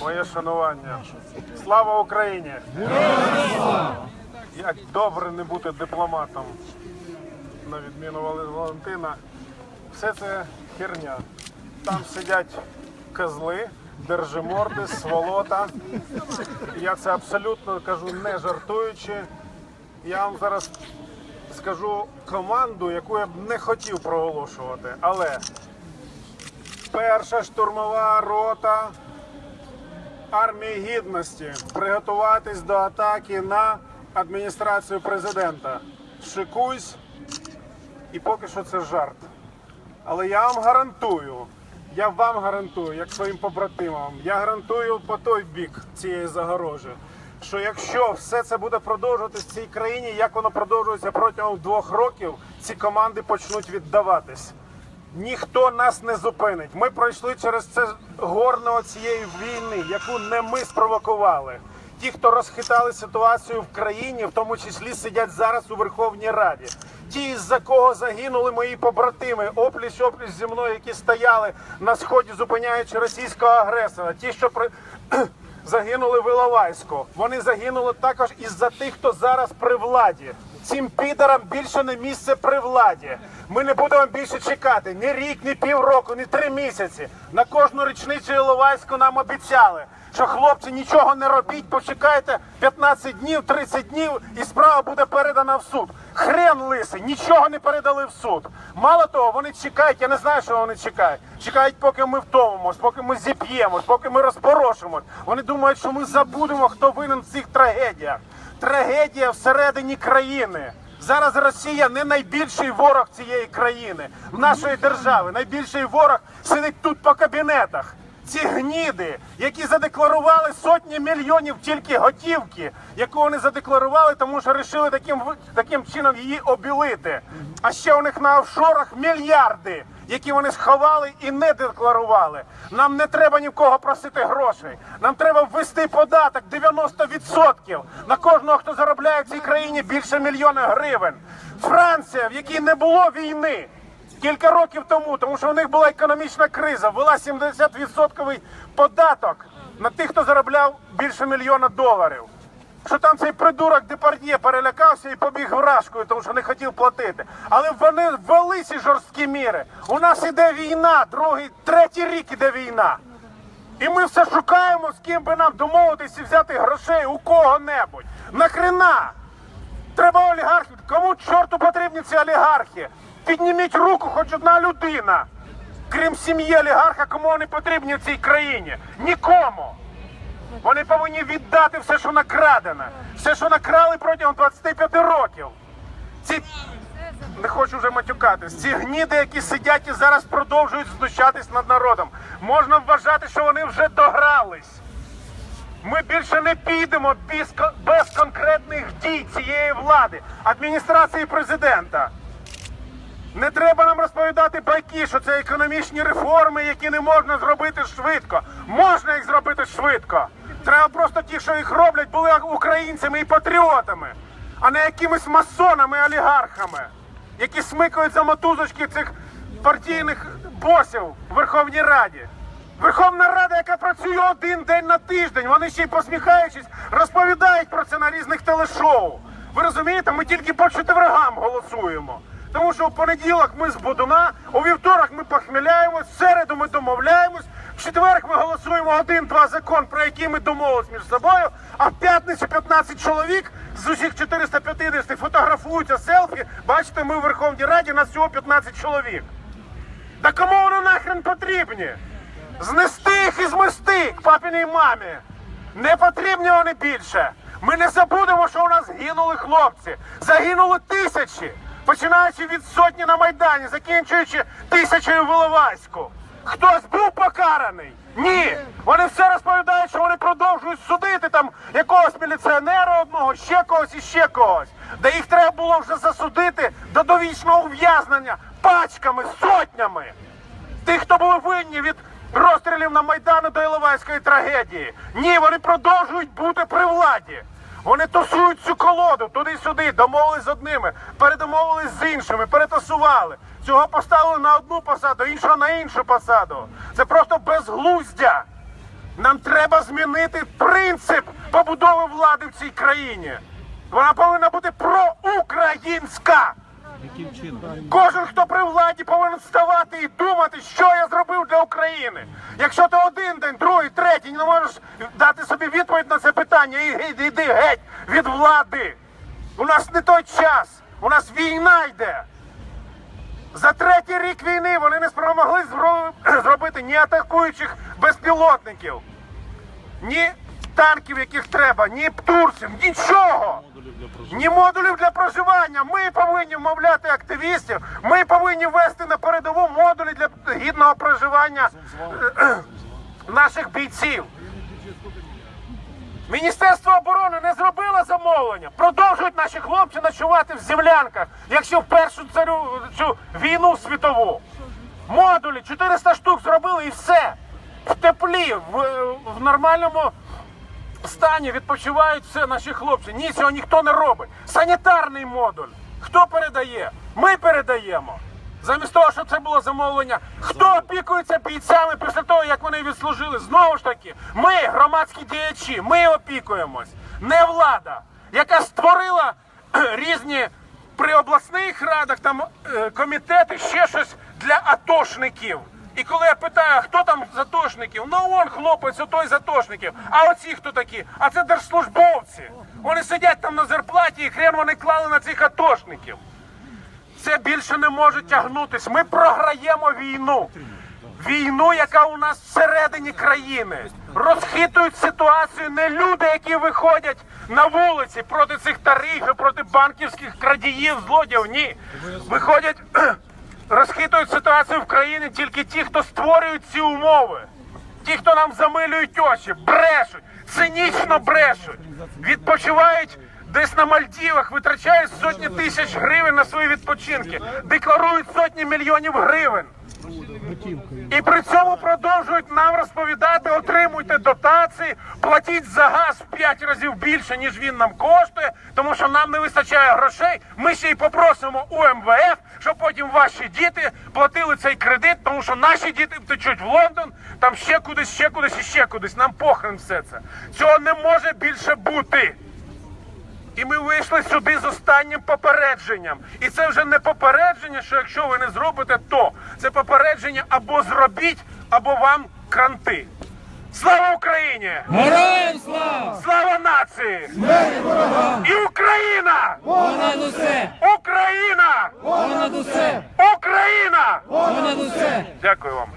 моє шанування. Слава Україні! Як добре не бути дипломатом, на відміну Валентина. Все це херня. Там сидять козли, держиморди, сволота. Я це абсолютно кажу не жартуючи. Я вам зараз скажу команду, яку я б не хотів проголошувати. Але перша штурмова рота армії гідності приготуватись до атаки на адміністрацію президента. Шикуйсь, і поки що це жарт. Але я вам гарантую, я вам гарантую, як своїм побратимам, я гарантую по той бік цієї загорожі, що якщо все це буде продовжуватись в цій країні, як воно продовжується протягом двох років, ці команди почнуть віддаватись. Ніхто нас не зупинить. Ми пройшли через це горно цієї війни, яку не ми спровокували. Ті, хто розхитали ситуацію в країні, в тому числі сидять зараз у Верховній Раді. Ті, з-за кого загинули мої побратими, опліч опліч зі мною, які стояли на сході, зупиняючи російського агресора. Ті, що при... загинули в Іловайську. Вони загинули також із-за тих, хто зараз при владі. Цим підарам більше не місце при владі. Ми не будемо більше чекати ні рік, ні півроку, ні три місяці. На кожну річницю Іловайську нам обіцяли, що хлопці нічого не робіть, почекайте 15 днів, 30 днів, і справа буде передана в суд. Хрен лисий, нічого не передали в суд. Мало того, вони чекають, я не знаю, що вони чекають. Чекають, поки ми втомимось, поки ми зіп'ємось, поки ми розпорошимось. Вони думають, що ми забудемо, хто винен в цих трагедіях. Трагедія всередині країни. Зараз Росія не найбільший ворог цієї країни, нашої держави. Найбільший ворог сидить тут по кабінетах. Ці гніди, які задекларували сотні мільйонів тільки готівки, яку вони задекларували, тому що вирішили таким таким чином її обілити. А ще у них на офшорах мільярди, які вони сховали і не декларували. Нам не треба ні в кого просити грошей. Нам треба ввести податок 90% на кожного, хто заробляє в цій країні більше мільйона гривень. Франція, в якій не було війни. Кілька років тому, тому що у них була економічна криза, ввела 70% податок на тих, хто заробляв більше мільйона доларів. Що там цей придурок Депардє перелякався і побіг вражкою, тому що не хотів платити. Але вони ввели ці жорсткі міри. У нас іде війна, другий, третій рік іде війна. І ми все шукаємо, з ким би нам домовитися і взяти грошей у кого-небудь. Нахрена? Треба олігархів. Кому чорту потрібні ці олігархи? Підніміть руку, хоч одна людина. Крім сім'ї олігарха, кому вони потрібні в цій країні? Нікому. Вони повинні віддати все, що накрадено, все, що накрали протягом 25 років. Ці не хочу вже матюкатись. Ці гніди, які сидять і зараз продовжують знущатись над народом. Можна вважати, що вони вже догрались. Ми більше не підемо без, конкретних дій цієї влади, адміністрації президента. Не треба нам розповідати байки, що це економічні реформи, які не можна зробити швидко. Можна їх зробити швидко. Треба просто ті, що їх роблять, були українцями і патріотами, а не якимись масонами, олігархами, які смикають за мотузочки цих партійних босів в Верховній Раді. Верховна Рада, яка працює один день на тиждень, вони ще й посміхаючись, розповідають про це на різних телешоу. Ви розумієте, ми тільки по четвергам голосуємо. Тому що в понеділок ми з Будуна, у вівторок ми похміляємось, в середу ми домовляємось, в четвер ми голосуємо один-два закон, про які ми домовились між собою, а в п'ятницю 15 чоловік з усіх 450 фотографуються селфі. Бачите, ми в Верховній Раді, нас всього 15 чоловік. Да кому вони нахрен потрібні? Знести їх і змести к папіній мамі. Не потрібні вони більше. Ми не забудемо, що у нас гинули хлопці. Загинули тисячі, починаючи від сотні на Майдані, закінчуючи тисячею в Іловайську. Хтось був покараний? Ні. Вони все розповідають, що вони продовжують судити там якогось міліціонера одного, ще когось і ще когось. Де їх треба було вже засудити до довічного ув'язнення пачками, сотнями. Тих, хто були винні від розстрілів на Майдану до Іловайської трагедії. Ні, вони продовжують бути при владі. Вони тусують цю колоду туди-сюди, домовились з одними, передомовились з іншими, перетасували. Цього поставили на одну посаду, іншого на іншу посаду. Це просто безглуздя. Нам треба змінити принцип побудови влади в цій країні. Вона повинна бути проукраїнська. Кожен, хто при владі, повинен вставати і думати, що я зробив для України. Якщо ти один день, другий, третій не можеш дати собі відповідь на це питання, і іди геть від влади. У нас не той час. У нас війна йде. За третій рік війни вони не спромогли зробити ні атакуючих безпілотників, ні танків, яких треба, ні птурців, нічого. Ні модулів для проживання. Ми повинні вмовляти активістів. Ми повинні ввести на передову модулі для гідного проживання е, наших бійців. Міністерство оборони не зробило замовлення. Продовжують наші хлопці ночувати в землянках, якщо в першу царю цю війну світову. Модулі 400 штук зробили і все. В теплі, в, в нормальному стані відпочивають все наші хлопці. Ні, цього ніхто не робить. Санітарний модуль. Хто передає? Ми передаємо. Замість того, щоб це було замовлення, хто опікується бійцями після того, як вони відслужили? Знову ж таки, ми, громадські діячі, ми опікуємось, не влада, яка створила різні при обласних радах там е, комітети, ще щось для атошників. І коли я питаю, хто там з атошників, ну он хлопець, отой з атошників. А оці хто такі? А це держслужбовці. Вони сидять там на зарплаті і хрен вони клали на цих атошників. Це більше не може тягнутись. Ми програємо війну. Війну, яка у нас всередині країни. Розхитують ситуацію не люди, які виходять на вулиці проти цих тарифів, проти банківських крадіїв, злодіїв. Ні. Виходять, розхитують ситуацію в країні тільки ті, хто створюють ці умови. Ті, хто нам замилюють очі, брешуть, цинічно брешуть, відпочивають десь на Мальдівах, витрачають сотні тисяч гривень на свої відпочинки, декларують сотні мільйонів гривень. І при цьому продовжують нам розповідати, отримуйте дотації, платіть за газ в 5 разів більше, ніж він нам коштує, тому що нам не вистачає грошей. Ми ще й попросимо у МВФ, щоб потім ваші діти платили цей кредит, тому що наші діти втечуть в Лондон, там ще кудись, ще кудись і ще кудись. Нам похрен все це. Цього не може більше бути. І ми вийшли сюди з останнім попередженням. І це вже не попередження, що якщо ви не зробите то, це попередження або зробіть, або вам кранти. Слава Україні! Героям слава! Слава нації! І Україна! Понад усе! Україна! Понад усе! Україна! Понад усе! Дякую вам.